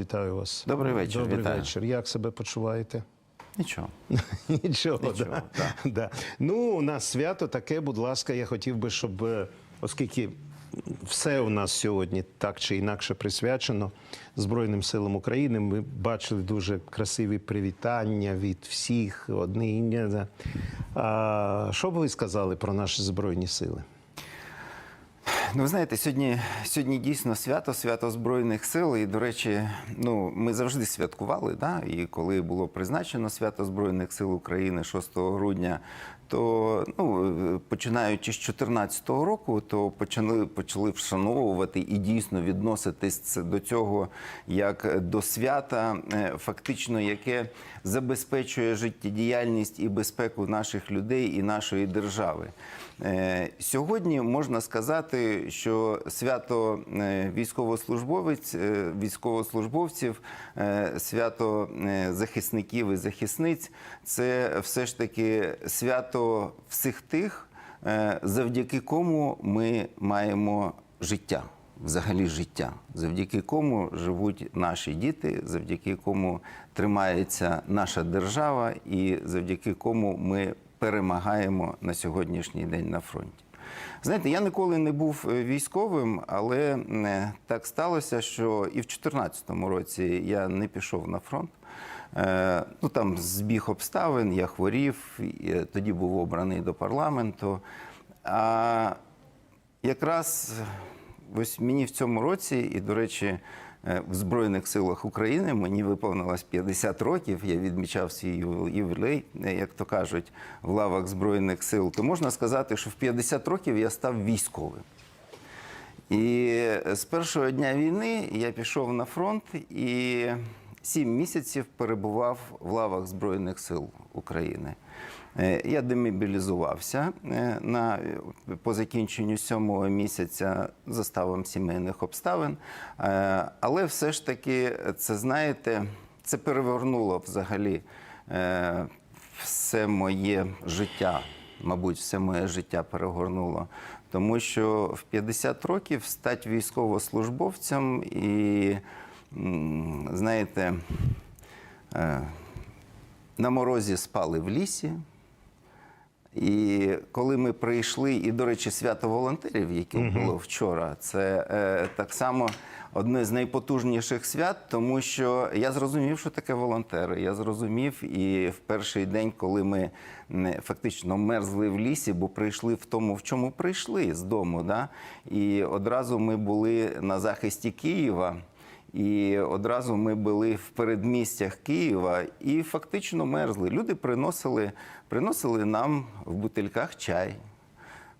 Вітаю вас. Добрий вечір, Добрий вітаю. вечір. Як себе почуваєте? Нічого. Нічого, Нічого, да. так. Да. Ну, у нас свято таке, будь ласка, я хотів би, щоб, е, оскільки все у нас сьогодні так чи інакше присвячено Збройним силам України, ми бачили дуже красиві привітання від всіх, да. А, що б ви сказали про наші Збройні сили? Ну, ви знаєте, сьогодні, сьогодні дійсно свято, свято Збройних сил. І, до речі, ну, ми завжди святкували, да? і коли було призначено свято Збройних сил України 6 грудня, то ну, починаючи з 2014 року, то почали, почали вшановувати і дійсно відноситись до цього як до свята, е, фактично, яке забезпечує життєдіяльність і безпеку наших людей і нашої держави. Е, Сьогодні можна сказати, що свято е, військовослужбовець, військовослужбовців, свято захисників і захисниць це все ж таки свято всіх тих, е, завдяки кому ми маємо життя. Взагалі життя, завдяки кому живуть наші діти, завдяки кому тримається наша держава, і завдяки кому ми перемагаємо на сьогоднішній день на фронті. Знаєте, я ніколи не був е, військовим, але е, так сталося, що і в 2014 році я не пішов на фронт. Е, Ну там збіг обставин, я хворів, е, тоді був обраний до парламенту. А якраз ось мені в цьому році, і, до речі, е, в Збройних силах України мені виповнилось 50 років. Я відмічав свій ювілей, як то кажуть, в лавах Збройних сил. То можна сказати, що в 50 років я став військовим. І з першого дня війни я пішов на фронт і сім місяців перебував в лавах Збройних сил України. Е, Я демобілізувався е, на, по закінченню сьомого місяця за ставом сімейних обставин. Е, Але все ж таки, це знаєте, це перевернуло взагалі е, все моє життя. Мабуть, все моє життя перегорнуло. Тому що в 50 років стати військовослужбовцем і, знаєте, е, на морозі спали в лісі. І коли ми прийшли, і, до речі, свято волонтерів, яке було вчора, це е, так само одне з найпотужніших свят, тому що я зрозумів, що таке волонтери. Я зрозумів, і в перший день, коли ми фактично мерзли в лісі, бо прийшли в тому, в чому прийшли з дому. Да? І одразу ми були на захисті Києва. І одразу ми були в передмістях Києва і фактично мерзли. Люди приносили, приносили нам в бутильках чай,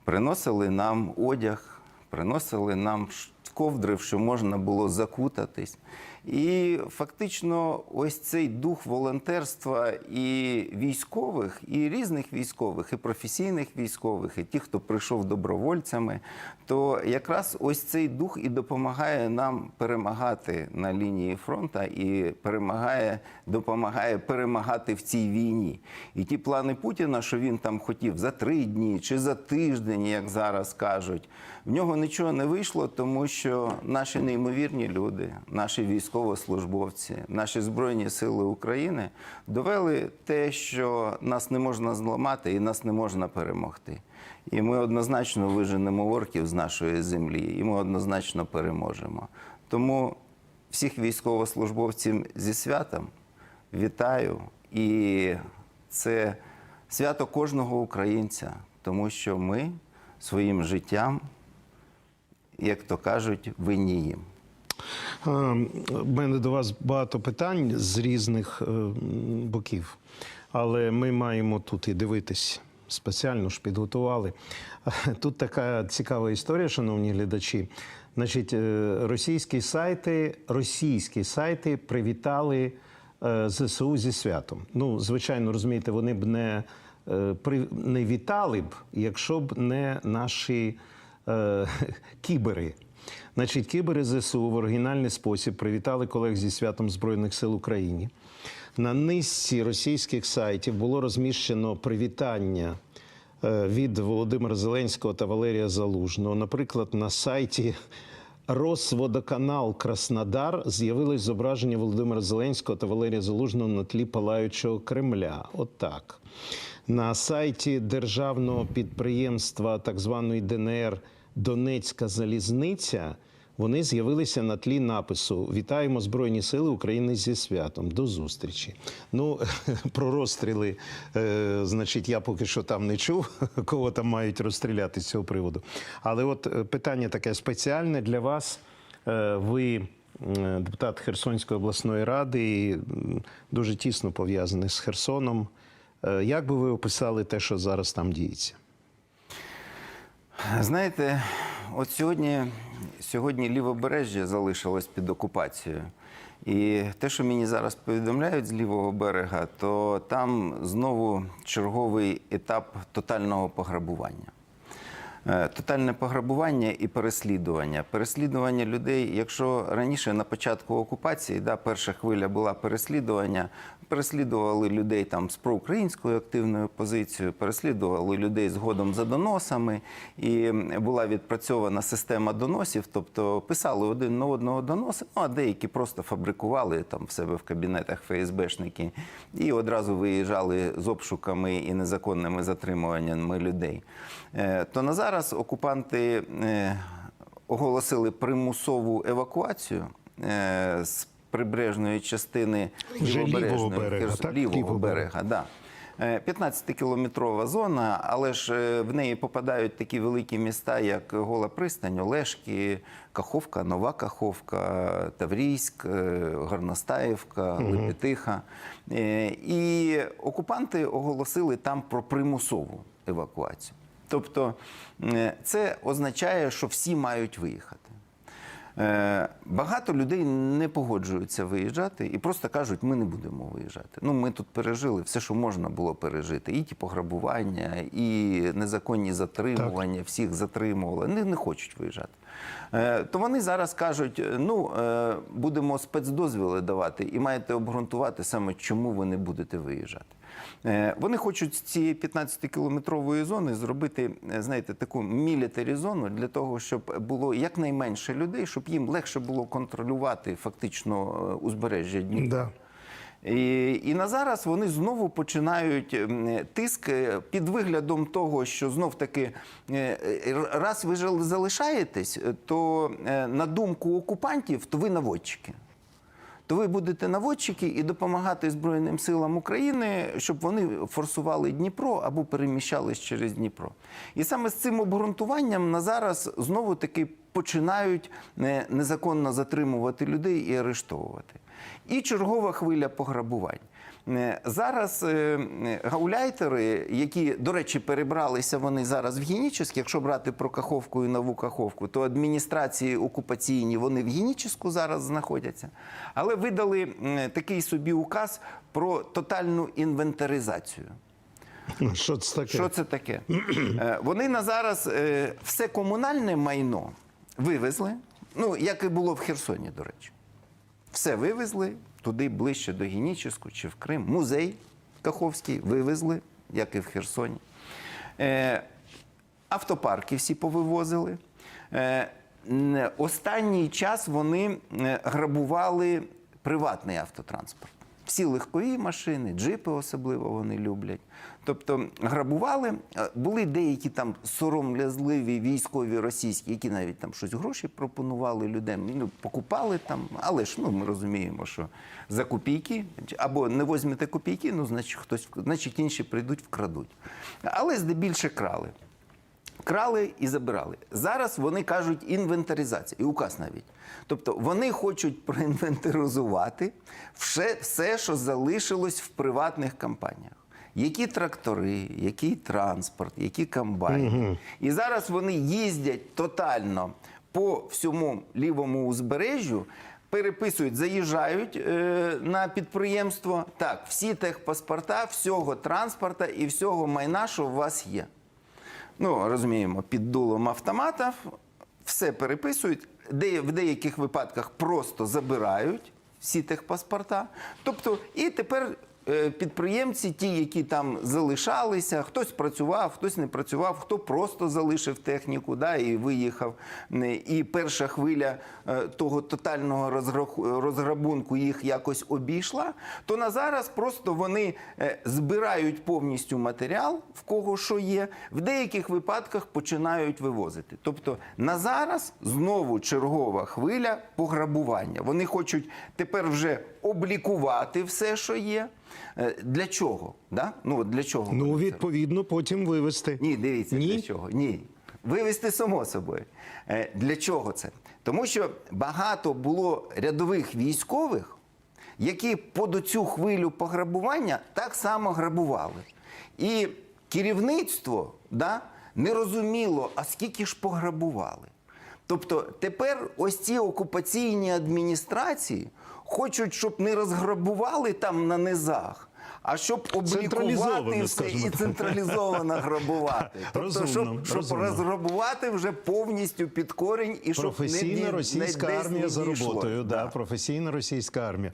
приносили нам одяг, приносили нам ковдри, що можна було закутатись. І фактично, ось цей дух волонтерства і військових, і різних військових, і професійних військових, і ті, хто прийшов добровольцями, то якраз ось цей дух і допомагає нам перемагати на лінії фронту і перемагає, допомагає перемагати в цій війні. І ті плани Путіна, що він там хотів за три дні чи за тиждень, як зараз кажуть, в нього нічого не вийшло, тому що наші неймовірні люди, наші військовослужбовці, наші збройні сили України довели те, що нас не можна зламати і нас не можна перемогти. І ми однозначно виженемо орків з нашої землі, і ми однозначно переможемо. Тому всіх військовослужбовців зі святом вітаю. І це свято кожного українця, тому що ми своїм життям, як то кажуть, винні їм. А, мене до вас багато питань з різних е, боків, але ми маємо тут і дивитись. Спеціально ж підготували. Тут така цікава історія, шановні глядачі. Значить, е, російські сайти, російські сайти привітали е, ЗСУ зі святом. Ну, звичайно, розумієте, вони б не, е, не вітали б, якщо б не наші е, кібери. Значить, кібери ЗСУ в оригінальний спосіб привітали колег зі святом Збройних сил України. На низці російських сайтів було розміщено привітання е, від Володимира Зеленського та Валерія Залужного. Наприклад, на сайті Росводоканал Краснодар з'явилось зображення Володимира Зеленського та Валерія Залужного на тлі палаючого Кремля. Отак. На сайті державного підприємства так званої ДНР Донецька залізниця вони з'явилися на тлі напису Вітаємо Збройні Сили України зі святом. До зустрічі. Ну, про розстріли, е, значить, я поки що там не чув, кого там мають розстріляти з цього приводу. Але от е, питання таке спеціальне для вас. Е, ви депутат Херсонської обласної ради і дуже тісно пов'язаний з Херсоном. Як би ви описали те, що зараз там діється? Знаєте, от сьогодні, сьогодні лівобережжя залишилось під окупацією. І те, що мені зараз повідомляють з лівого берега, то там знову черговий етап тотального пограбування. Е, Тотальне пограбування і переслідування. Переслідування людей, якщо раніше на початку окупації, да, перша хвиля була переслідування, переслідували людей там з проукраїнською активною позицією, переслідували людей згодом за доносами, і була відпрацьована система доносів, тобто писали один на одного доноси, ну а деякі просто фабрикували там в себе в кабінетах ФСБшники і одразу виїжджали з обшуками і незаконними затримуваннями людей. Е, То на зараз окупанти е, оголосили примусову евакуацію е, з прибережної частини лівого берега, так? лівого берега, да. Е, 15-кілометрова зона, але ж е, в неї попадають такі великі міста, як Гола Пристань, Олешки, Каховка, Нова Каховка, Таврійськ, е, Горностаївка, Лепетиха. Е, І окупанти оголосили там про примусову евакуацію. Тобто е, це означає, що всі мають виїхати. Е, Багато людей не погоджуються виїжджати і просто кажуть, ми не будемо виїжджати. Ну, ми тут пережили все, що можна було пережити. І ті пограбування, і незаконні затримування, всіх затримували. Не, не хочуть виїжджати. Е, То вони зараз кажуть: ну, е, будемо спецдозвіли давати, і маєте обґрунтувати саме, чому ви не будете виїжджати. Е, Вони хочуть з цієї 15-кілометрової зони зробити, е, знаєте, таку мілітарі зону для того, щоб було якнайменше людей, щоб їм легше було контролювати фактично е, узбережжя Дніпра. І, і на зараз вони знову починають тиск е, під виглядом того, що знов таки е, е, раз ви залишаєтесь, то на думку окупантів, то ви наводчики. То ви будете наводчики і допомагати Збройним силам України, щоб вони форсували Дніпро або переміщались через Дніпро. І саме з цим обґрунтуванням на зараз знову таки починають е, незаконно затримувати людей і арештовувати. І чергова хвиля пограбувань. Е, Зараз е, е, гауляйтери, які, до речі, перебралися вони зараз в Генічеськ, якщо брати про Каховку і нову Каховку, то адміністрації окупаційні вони в Генічеську зараз знаходяться. Але видали такий собі указ про тотальну інвентаризацію. Що це таке? Що це таке? Вони на зараз все комунальне майно вивезли, ну як і було в Херсоні, до речі. Все вивезли туди ближче до Геніческу чи в Крим. Музей Каховський вивезли, як і в Херсоні. Е, Автопарки всі повивозили. Е, Останній час вони е, грабували приватний автотранспорт. Всі легкові машини, джипи особливо вони люблять. Тобто грабували, Е, були деякі там сором'язливі військові російські, які навіть там щось гроші пропонували людям, ну, покупали там, але ж ну, ми розуміємо, що за копійки, або не возьмете копійки, ну значить хтось значить інші прийдуть, вкрадуть. Але здебільше крали. Крали і забирали. Зараз вони кажуть інвентаризація, і указ навіть. Тобто вони хочуть проінвентаризувати все, все, що залишилось в приватних компаніях. Які трактори, який транспорт, які комбайни. І зараз вони їздять тотально по всьому лівому узбережжю, переписують, заїжджають е, на підприємство. Так, всі техпаспорта, всього транспорта і всього майна, що у вас є ну розуміємо, під дулом автомата все переписують, де в деяких випадках просто забирають всі техпаспорта. Тобто, і тепер підприємці, ті, які там залишалися, хтось працював, хтось не працював, хто просто залишив техніку да, і виїхав. Е, І перша хвиля е, того тотального розграбунку їх якось обійшла, то на зараз просто вони е, збирають повністю матеріал, в кого що є, в деяких випадках починають вивозити. Тобто на зараз знову чергова хвиля пограбування. Вони хочуть тепер вже облікувати все, що є. Е, Для чого? Да? Ну, для чого? Ну, відповідно, потім вивести. ні, дивіться, Ні? для чого? Ні. Вивести само собою. Е, Для чого це? Тому що багато було рядових військових, які под цю хвилю пограбування так само грабували. І керівництво да, не розуміло, а скільки ж пограбували. Тобто тепер ось ці окупаційні адміністрації хочуть, щоб не розграбували там на низах, а щоб облікувати все і централізовано грабувати. Тобто, Розумно, щоб, щоб розумно. розграбувати вже повністю під корінь і щоб не, Професійна ді- російська не, армія не за роботою. Да. Да. професійна російська армія.